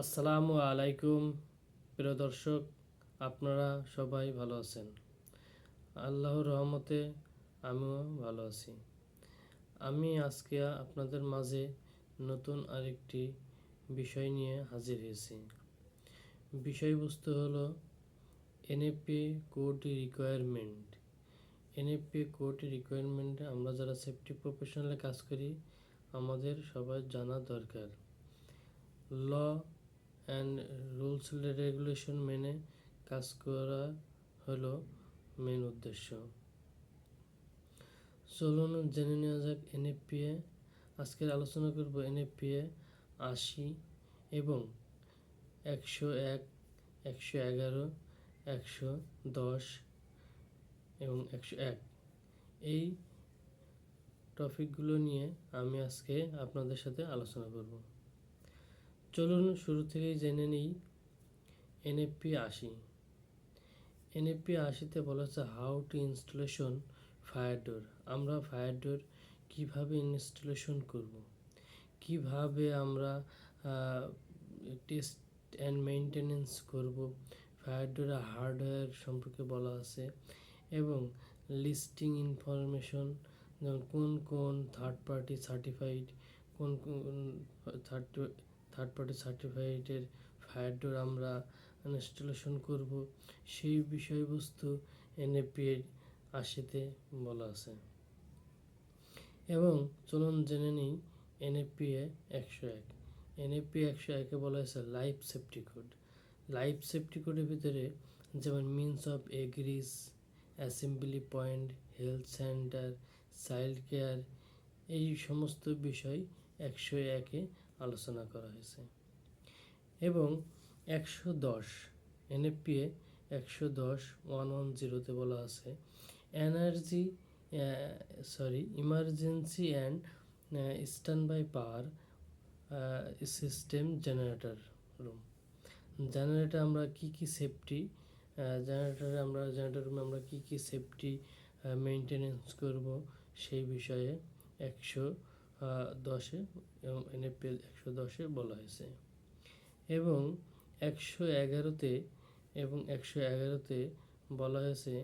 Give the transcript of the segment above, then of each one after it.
আসসালামু আলাইকুম, প্রিয় দর্শক, আপনারা সবাই ভালো আছেন? আল্লাহর রহমতে আমিও ভালো আছি। আমি আজকে আপনাদের মাঝে নতুন আরেকটি বিষয় নিয়ে হাজির হয়েছি। বিষয়বস্তু হলো NAP code requirement NAP code requirement আমরা যারা সেফটি প্রফেশনালে কাজ করি, আমাদের সবার জানা দরকার। ল অ্যান্ড রুলস রেগুলেশন মেনে কাজ করা হলো মেন উদ্দেশ্য। চলুন জেনে নেওয়া যাক এনএফপিএ আজকের আলোচনা করব এনএফপিএ আশি এবং একশো এক, একশো এগারো, একশো দশ এবং একশো এক। এই টপিকগুলো নিয়ে আমি আজকে আপনাদের সাথে আলোচনা করব। চলুন শুরু থেকেই জেনে নিই এনএফপি আশি। এনএফপি আশিতে বলা হচ্ছে how to installation fire door আমরা ফায়ার ডোর কীভাবে ইনস্টলেশন করব? কীভাবে আমরা টেস্ট অ্যান্ড মেনটেনেন্স করব? ফায়ার ডোরের হার্ডওয়্যার সম্পর্কে বলা আছে এবং লিস্টিং ইনফরমেশন যেমন কোন কোন থার্ড পার্টি সার্টিফাইড কোন কোন থার্ড থার্ড পার্টি সার্টিফাইডের ফায়ার ডোর আমরা ইনস্টলেশন করব। সেই বিষয়বস্তু এনএপি আশিতে বলা আছে। এবং চলুন জেনে নিই এনএপিএ একশো এক। এনএপি একশো একে বলা হয়েছে life safety code life safety কোডের ভিতরে যেমন means of egress assembly point health centre child care এই সমস্ত বিষয় একশো একে আলোচনা করা হয়েছে। এবং একশো দশ, এনএফপিএ একশো দশ, ওয়ান ওয়ান জিরোতে বলা আছে, energy sorry, emergency and standby power system generator room. Generator আমরা কি কি সেফটি জেনারেটরে আমরা, জেনারেটর রুমে আমরা কি কি সেফটি মেনটেনেন্স করব সেই বিষয়ে একশো দশে এবং এনএপিএল একশো দশে বলা হয়েছে। এবং একশো এগারোতে এবং একশো এগারোতে বলা হয়েছে,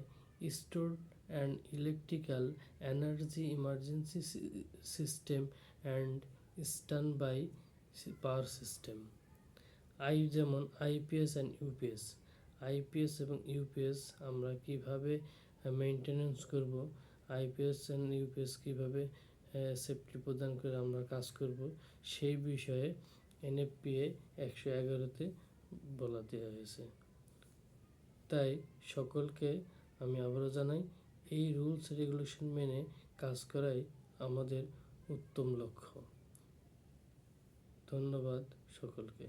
store and electrical energy emergency system and standby power system. I যেমন আইপিএস অ্যান্ড ইউপিএস আইপিএস এবং ইউপিএস আমরা কীভাবে মেনটেনেন্স করব? আইপিএস অ্যান্ড ইউপিএস কীভাবে সেফটি প্রদান করে আমরা কাজ করব। সেই বিষয়ে এনএফপিএ একশো এগারোতে বলা দেওয়া হয়েছে। তাই সকলকে আমি আবারও জানাই, এই রুলস রেগুলেশন মেনে কাজ করাই আমাদের উত্তম লক্ষ্য। ধন্যবাদ সকলকে।